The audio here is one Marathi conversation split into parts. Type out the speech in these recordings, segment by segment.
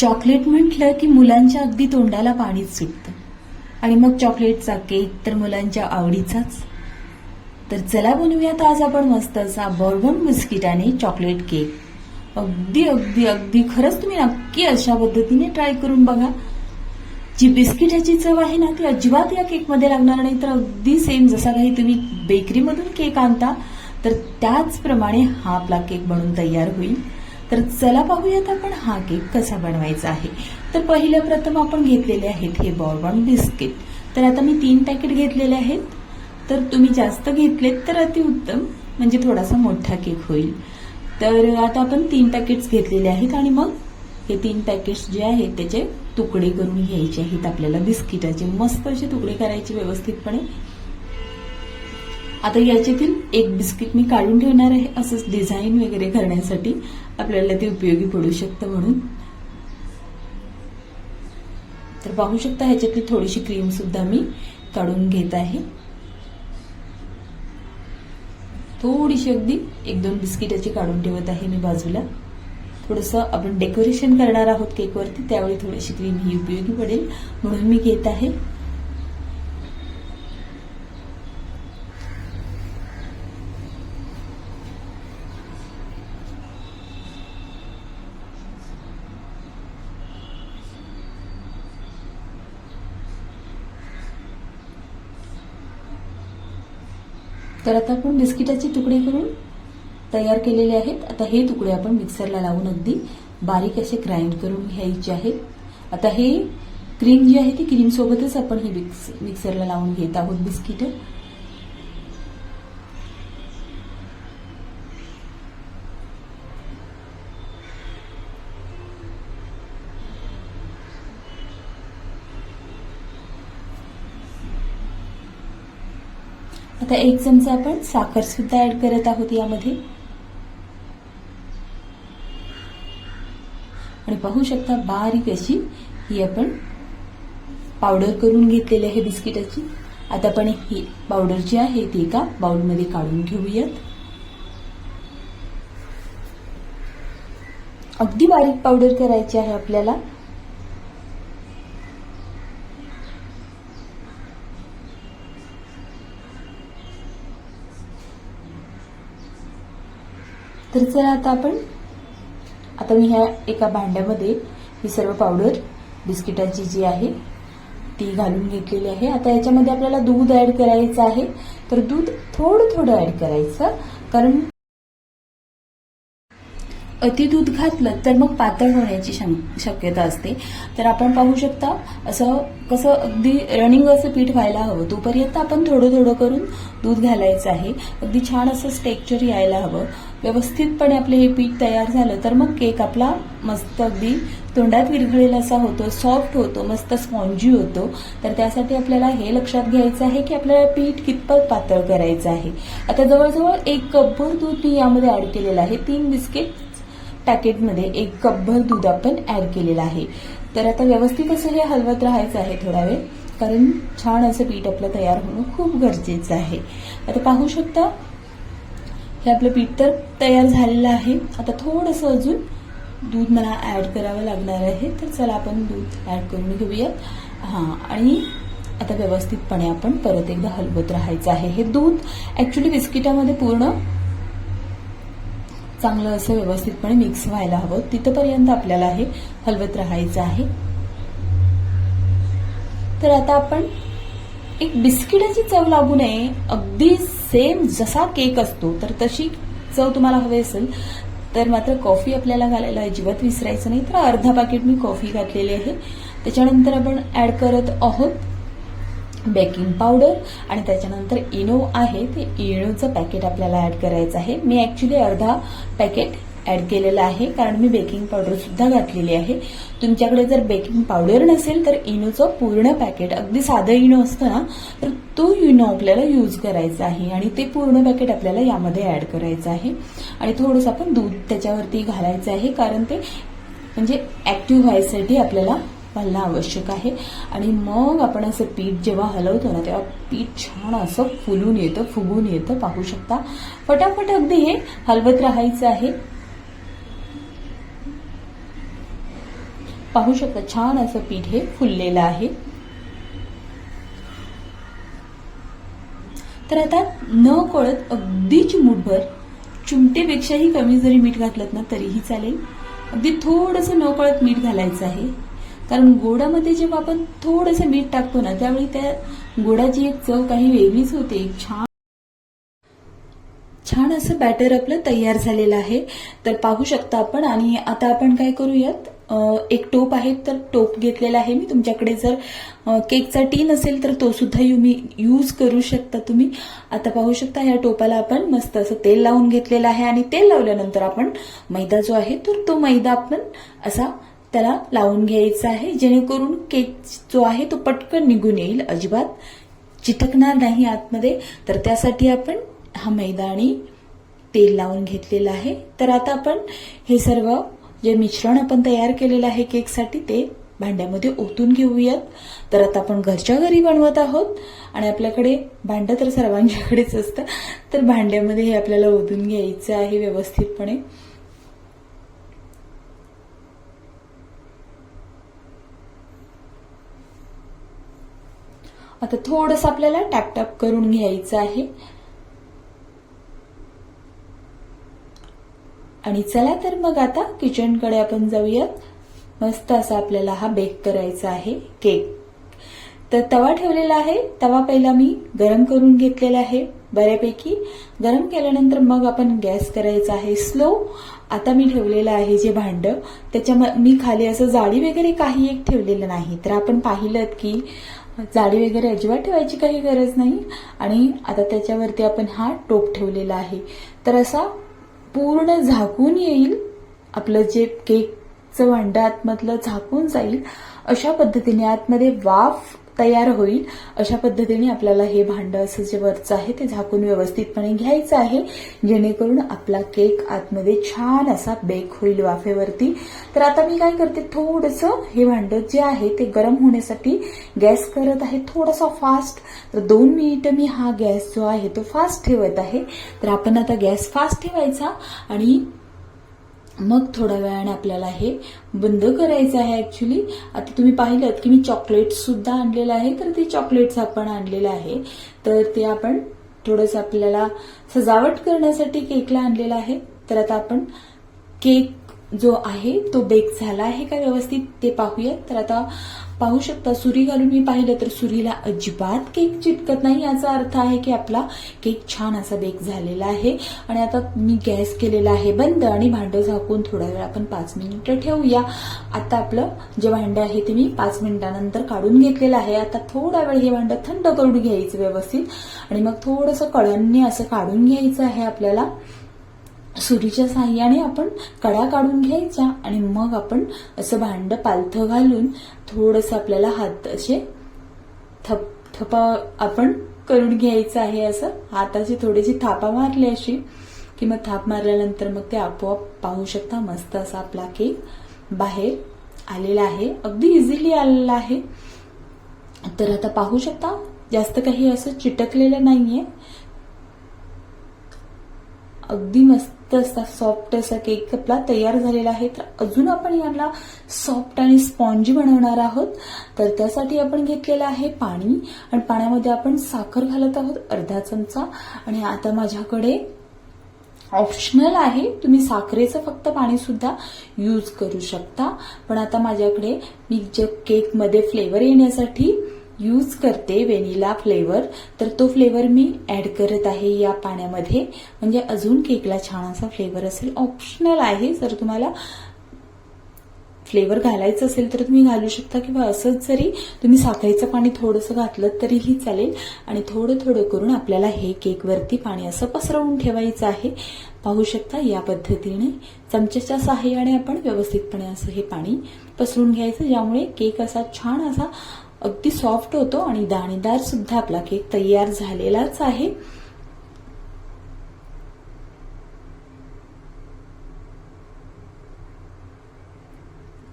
चॉकलेट म्हटलं की मुलांच्या अगदी तोंडाला पाणीच सुटतं. आणि मग चॉकलेटचा केक तर मुलांच्या आवडीचाच. तर चला बनवूयात आज आपण मस्त असा बॉर्बन बिस्किटाने चॉकलेट केक. अगदी अगदी अगदी खरंच तुम्ही नक्की अशा पद्धतीने ट्राय करून बघा. जी बिस्किटाची चव आहे ना ती अजिबात या केकमध्ये लागणार नाही तर अगदी सेम जसा काही तुम्ही बेकरीमधून केक आणता तर त्याचप्रमाणे हा आपला केक बनून तयार होईल. तर चला पाहूयात आपण हा केक कसा बनवायचा आहे. तर पहिलं प्रथम आपण घेतलेले आहेत हे बॉर्बॉन बिस्किट. तर आता मी तीन पॅकेट घेतलेले आहेत. तर तुम्ही जास्त घेतलेत तर अतिउत्तम म्हणजे थोडासा मोठा केक होईल. तर आता आपण तीन पॅकेट्स घेतलेले आहेत आणि मग हे तीन पॅकेट्स जे आहेत त्याचे तुकडे करून घ्यायचे आहेत आपल्याला बिस्किटाचे मस्त असे तुकडे करायचे व्यवस्थितपणे. आता याच्यातील एक बिस्किट मी काढून ठेवणार आहे असंच डिझाईन वगैरे करण्यासाठी. आपल्याला ते उपयोगी पडू शकतं म्हणून. तर पाहू शकता ह्याच्यातली थोडीशी क्रीम सुद्धा मी काढून घेत आहे. थोडीशी अगदी एक दोन बिस्किटाची काढून ठेवत आहे मी बाजूला. थोडंसं आपण डेकोरेशन करणार आहोत केकवरती त्यावेळी थोडीशी क्रीम ही उपयोगी पडेल म्हणून मी घेत आहे. तर आता आपण बिस्किटाचे तुकडे करून तयार केलेले आहेत. आता हे तुकडे आपण मिक्सरला लावून अगदी बारीक असे ग्राइंड करून घ्यायचे आहेत. आता हे क्रीम जी आहे ती क्रीम सोबतच आपण हे मिक्स मिक्सरला लावून घेत आहोत बिस्किटं. आता एक चमचा आपण साखर सुद्धा ऍड करत आहोत यामध्ये. आणि पाहू शकता बारीक अशी ही आपण पावडर करून घेतलेली आहे बिस्किटाची. आता आपण ही पावडर जी आहे ती एका बाउलमध्ये काढून घेऊयात. अगदी बारीक पावडर करायची आहे आपल्याला. तर चला आता आपण. आता मी ह्या एका भांड्यामध्ये ही सर्व पावडर बिस्किटाची जी आहे ती घालून घेतलेली आहे. आता याच्यामध्ये आपल्याला दूध ऍड करायचं आहे. तर दूध थोडं थोडं ऍड करायचं. कारण अति दूध घातलं तर मग पातळ होण्याची शक्यता असते. तर आपण पाहू शकता असं कसं अगदी रनिंग असं पीठ व्हायला हवं. तोपर्यंत आपण थोडं थोडं करून दूध घालायचं आहे. अगदी छान असं स्टेक्चर यायला हवं. व्यवस्थितपणे आपले हे पीठ तयार झालं तर मग केक आपला मस्त अगदी तोंडात विरघळेला असा होतो सॉफ्ट होतो मस्त स्पॉन्जी होतो. तर त्यासाठी आपल्याला हे लक्षात घ्यायचं आहे की आपल्याला पीठ कितपत पातळ करायचं आहे. आता जवळजवळ एक कपभर दूध मी यामध्ये ऍड केलेलं आहे. तीन बिस्किट पॅकेटमध्ये एक कपभर दूध आपण ऍड केलेलं आहे. तर आता व्यवस्थित असं हे हलवत राहायचं आहे थोडा वेळ कारण छान असं पीठ आपलं तयार होणं खूप गरजेचं आहे. आता पाहू शकता हे आपलं पीठ तर तयार झालेलं आहे. आता थोडंसं अजून दूध मला ऍड करावं लागणार आहे तर चला आपण दूध ऍड करून घेऊयात. हां आणि आता व्यवस्थितपणे आपण परत एकदा हलवत राहायचं आहे. हे दूध ऍक्च्युली बिस्किटामध्ये पूर्ण चांगलं असं व्यवस्थितपणे मिक्स व्हायला हवं. तिथपर्यंत आपल्याला हे हलवत राहायचं आहे. तर आता आपण एक बिस्किटाची चव लागू नये. अगदी सेम जसा केक असतो तर तशी चव तुम्हाला हवी असेल तर मात्र कॉफी आपल्याला घालायला अजिबात विसरायचं नाही. तर अर्धा पाकिट मी कॉफी घातलेली आहे. त्याच्यानंतर आपण ऍड करत आहोत बेकिंग पावडर आणि त्याच्यानंतर इनो आहे. ते इनोचं पॅकेट आपल्याला ऍड करायचं आहे. मी ऍक्च्युली अर्धा पॅकेट ऍड केलेलं आहे कारण मी बेकिंग पावडर सुद्धा घातलेली आहे. तुमच्याकडे जर बेकिंग पावडर नसेल तर इनोचं पूर्ण पॅकेट अगदी साधं इनो असतं ना तर तो इनो आपल्याला यूज करायचा आहे आणि ते पूर्ण पॅकेट आपल्याला यामध्ये ऍड करायचं आहे. आणि थोडंसं आपण दूध त्याच्यावरती घालायचं आहे कारण ते म्हणजे ऍक्टिव्ह व्हायसाठी आपल्याला घालणं आवश्यक आहे. आणि मग आपण असं पीठ जेव्हा हलवतो ना तेव्हा पीठ छान असं फुलून येतं फुगून येतं पाहू शकता. फटाफट अगदी हे हलवत राहायचं आहे. पाहू शकता छान असं पीठ हे फुललेलं आहे. तर आता न कळत अगदी चिमूटभर चिमटेपेक्षाही कमी जरी मीठ घातलं ना तरीही चालेल. अगदी थोडंसं न कळत मीठ घालायचं आहे. कारण गोडामध्ये जेव्हा आपण थोडंसं मीठ टाकतो ना त्यावेळी त्या गोडाची एक चव काही वेगळीच होते. एक छान छान असं बॅटर आपलं तयार झालेलं आहे. तर पाहू शकता आपण आणि आता आपण काय करूयात? एक टोप आहे तर टोप घेतलेला आहे मी. तुमच्याकडे जर केकचा टीन असेल तर तो सुद्धा मी यूज करू शकता तुम्ही. आता पाहू शकता या टोपाला आपण मस्त असं तेल लावून घेतलेलं आहे आणि तेल लावल्यानंतर आपण मैदा जो आहे तर तो मैदा आपण असा त्याला लावून घ्यायचा आहे. जेणेकरून केक जो आहे तो पटकन निघून येईल. अजिबात चिटकणार नाही आतमध्ये. तर त्यासाठी आपण हा मैदा आणि तेल लावून घेतलेलं आहे. तर आता आपण हे सर्व जे मिश्रण आपण तयार केलेलं आहे केकसाठी ते भांड्यामध्ये ओतून घेऊयात. तर आता आपण घरच्या घरी बनवत आहोत. आणि आपल्याकडे भांडं तर सर्वांच्याकडेच असतं. तर भांड्यामध्ये हे आपल्याला ओतून घ्यायचं आहे व्यवस्थितपणे. आता थोडंसं आपल्याला टॅपटॅप करून घ्यायचं आहे. आणि चला तर मग आता किचनकडे आपण जाऊयात. मस्त असा आपल्याला हा बेक करायचा आहे केक तर तवा ठेवलेला आहे. तवा पहिला मी गरम करून घेतलेला आहे बऱ्यापैकी. गरम केल्यानंतर मग आपण गॅस करायचा आहे स्लो आता मी ठेवलेलं आहे जे भांड. त्याच्या मी खाली असं जाळी वगैरे काही एक ठेवलेलं नाही. तर आपण पाहिलं की जाळी वगैरे अजिबात ठेवायची काही गरज नाही. आणि आता त्याच्यावरती आपण हा टोप ठेवलेला आहे. तर असा पूर्ण झाकून येईल. आपलं जे केकचं भांड आतमधलं झाकून जाईल अशा पद्धतीने आतमध्ये वाफ तयार होईल अशा पद्धतीने आपल्याला हे भांड असं जे वरचं आहे ते झाकून व्यवस्थितपणे घ्यायचं आहे. जेणेकरून आपला केक आतमध्ये छान असा बेक होईल वाफेवरती. तर आता मी काय करते थोडंसं हे भांड जे आहे ते गरम होण्यासाठी गॅस करत आहे. थोडासा फास्ट. तर दोन मिनिटं मी हा गॅस जो आहे तो फास्ट ठेवत आहे. तर आपण आता गॅस फास्ट ठेवायचा आणि मग थोड्या वेळाने आपल्याला हे बंद करायचं आहे ऍक्च्युली आता तुम्ही पाहिलं की मी चॉकलेट सुद्धा आणलेलं आहे तर ते चॉकलेट्स आपण आणलेलं आहे. तर ते आपण थोडंसं आपल्याला सजावट करण्यासाठी केकला आणलेलं आहे. तर आता आपण केक जो आहे तो बेक झाला आहे का व्यवस्थित ते पाहूयात. तर आता पाहू शकता सुरी घालून मी पाहिलं तर सुरीला अजिबात केक चिटकत नाही याचा अर्थ आहे की आपला केक छान असा बेक झालेला आहे. आणि आता मी गॅस केलेला आहे बंद आणि भांडं झाकून थोडा वेळ आपण पाच मिनिटं ठेवूया. आता आपलं जे भांडं आहे ते मी पाच मिनिटानंतर काढून घेतलेलं आहे. आता थोडा वेळ हे भांडं थंड करून घ्यायचं व्यवस्थित. आणि मग थोडंसं कळणने असं काढून घ्यायचं आहे आपल्याला. सुरीच्या साह्याने आपण कडा काढून घ्यायच्या आणि मग आपण असं भांड पालथं घालून थोडंसं आपल्याला हात असे थप थपा आपण करून घ्यायचं आहे असं. हाताची थोडीशी थापा मारली अशी की मग थाप मारल्यानंतर मग ते आपोआप पाहू शकता मस्त असा आपला केक बाहेर आलेला आहे. अगदी इझिली आलेला आहे. तर आता पाहू शकता जास्त काही असं चिटकलेलं नाहीये. अगदी मस्त असा सॉफ्ट असा केक आपला तयार झालेला आहे. तर अजून आपण याला सॉफ्ट आणि स्पॉन्जी बनवणार आहोत. तर त्यासाठी आपण घेतलेलं आहे पाणी. आणि पाण्यामध्ये आपण साखर घालत आहोत अर्धा चमचा. आणि आता माझ्याकडे ऑप्शनल आहे. तुम्ही साखरेचं फक्त पाणी सुद्धा यूज करू शकता. पण आता माझ्याकडे मी जे केकमध्ये फ्लेवर येण्यासाठी यूज करते व्हेनिला फ्लेवर तर तो फ्लेवर मी ऍड करत आहे या पाण्यामध्ये. म्हणजे अजून केकला छान असा फ्लेवर असेल. ऑप्शनल आहे. जर तुम्हाला फ्लेवर घालायचं असेल तर तुम्ही घालू शकता किंवा असंच जरी तुम्ही साखरेचं पाणी थोडंसं घातलं तरीही चालेल. आणि थोडं थोडं करून आपल्याला हे केकवरती पाणी असं पसरवून ठेवायचं आहे. पाहू शकता या पद्धतीने चमच्याच्या सहाय्याने आपण व्यवस्थितपणे असं हे पाणी पसरून घ्यायचं. ज्यामुळे केक असा छान असा अगदी सॉफ्ट होतो आणि दाणेदार सुद्धा आपला केक तयार झालेलाच आहे.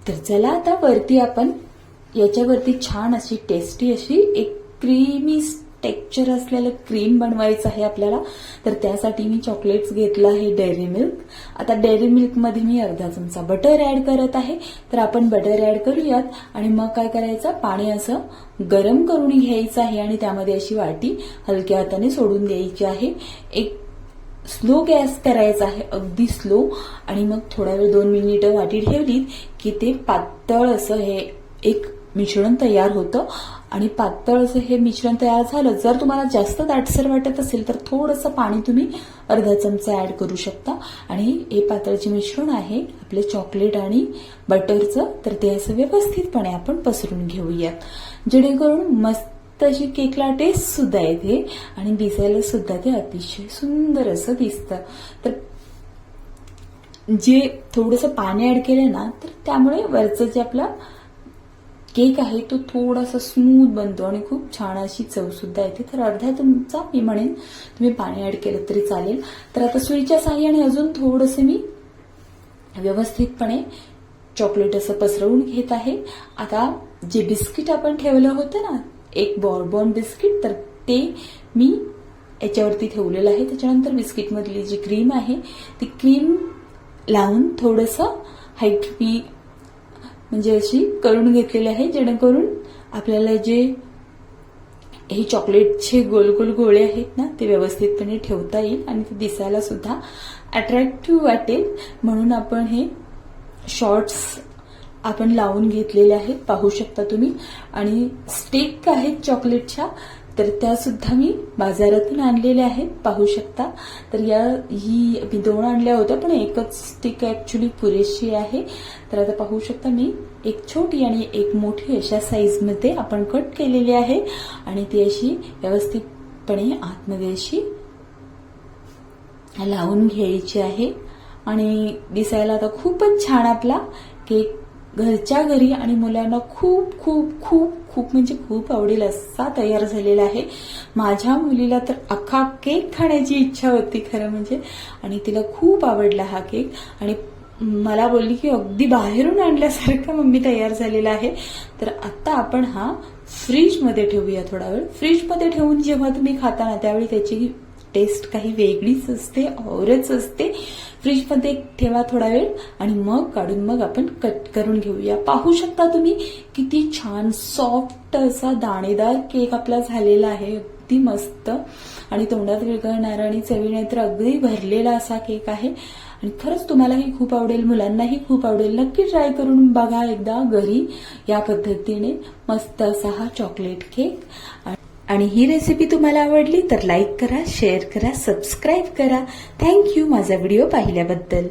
तर चला आता वरती आपण याच्यावरती छान अशी टेस्टी अशी एक क्रीमी टेक्चर असलेलं क्रीम बनवायचं आहे आपल्याला तर त्यासाठी मी चॉकलेट्स घेतलं आहे डेअरी मिल्क. आता डेअरी मिल्कमध्ये मी अर्धा चमचा बटर ऍड करत आहे. तर आपण बटर ऍड करूयात. आणि मग काय करायचं? पाणी असं गरम करून घ्यायचं आहे आणि त्यामध्ये अशी वाटी हलक्या हाताने सोडून द्यायची आहे. एक स्लो गॅस करायचा आहे अगदी स्लो. आणि मग थोडा वेळ दोन मिनिटं वाटी ठेवलीत की ते पातळ असं हे एक मिश्रण तयार होतं. आणि पातळ असं हे मिश्रण तयार झालं जर तुम्हाला जास्त दाटसर वाटत असेल तर थोडंसं पाणी तुम्ही अर्धा चमचा ऍड करू शकता. आणि हे पातळचे मिश्रण आहे आपले चॉकलेट आणि बटरचं तर ते असं व्यवस्थितपणे आपण पसरून घेऊयात. जेणेकरून मस्त अशी केकला टेस्ट सुद्धा येते आणि दिसायला सुद्धा ते अतिशय सुंदर असं दिसतं. तर जे थोडंसं पाणी ऍड केलं ना तर त्यामुळे वरचं जे आपला केक आहे तो थोडासा स्मूथ बनतो आणि खूप छान अशी चवसुद्धा येते. तर अर्ध्या तुमचा मी म्हणेन तुम्ही पाणी ऍड केलं तरी चालेल. तर आता सुईच्या साह्याने अजून थोडंसं मी व्यवस्थितपणे चॉकलेट असं पसरवून घेत आहे. आता जे बिस्किट आपण ठेवलं होतं ना एक बॉर्बॉन बिस्किट तर ते मी याच्यावरती ठेवलेलं आहे. त्याच्यानंतर बिस्किटमधली जी क्रीम आहे ती क्रीम लावून थोडंसं हाईट मी म्हणजे अशी करून घेतलेली आहे जेणेकरून आपल्याला जे हे चॉकलेटचे गोल गोल गोळे आहेत ना ते व्यवस्थितपणे ठेवता येईल आणि ते दिसायला सुद्धा अट्रॅक्टिव्ह वाटेल. म्हणून आपण हे शॉर्ट्स आपण लावून घेतलेले आहेत पाहू शकता तुम्ही. आणि स्टिक आहेत चॉकलेटच्या तर त्यासुद्धा मी बाजारातून आणलेल्या आहेत. पाहू शकता. तर या ही मी दोन आणल्या होत्या पण एकच स्टिक ऍक्च्युली पुरेशी आहे. तर आता पाहू शकता मी एक छोटी आणि एक मोठी अशा साईजमध्ये आपण कट केलेली आहे. आणि ती अशी व्यवस्थितपणे आतमध्ये अशी लावून घ्यायची आहे. आणि दिसायला आता खूपच छान आपला केक घरच्या घरी आणि मुलांना खूप खूप खूप खूप म्हणजे खूप आवडेल असा तयार झालेला आहे. माझ्या मुलीला तर अख्खा केक खाण्याची इच्छा होती खरं म्हणजे. आणि तिला खूप आवडला हा केक. आणि मला बोलली की अगदी बाहेरून आणल्यासारखा मम्मी तयार झालेला आहे. तर आता आपण हा फ्रीजमध्ये ठेवूया थोडा वेळ. फ्रीजमध्ये ठेवून जेव्हा तुम्ही खाता ना त्यावेळी त्याची टेस्ट काही वेगळीच असते औरच असते. फ्रीजमध्ये ठेवा थोडा वेळ आणि मग काढून मग आपण कट करून घेऊया. पाहू शकता तुम्ही किती छान सॉफ्ट असा दाणेदार केक आपला झालेला आहे. अगदी मस्त. आणि तोंडात विरघळणारा आणि चवीने तर अगदी भरलेला असा केक आहे. आणि खरंच तुम्हालाही खूप आवडेल मुलांनाही खूप आवडेल. नक्की ट्राय करून बघा एकदा घरी या पद्धतीने. मस्त असा हा चॉकलेट केक आणि ही रेसिपी तुम्हाला आवडली तर लाईक करा शेअर करा सबस्क्राईब करा. थँक्यू माझा व्हिडिओ पाहिल्याबद्दल.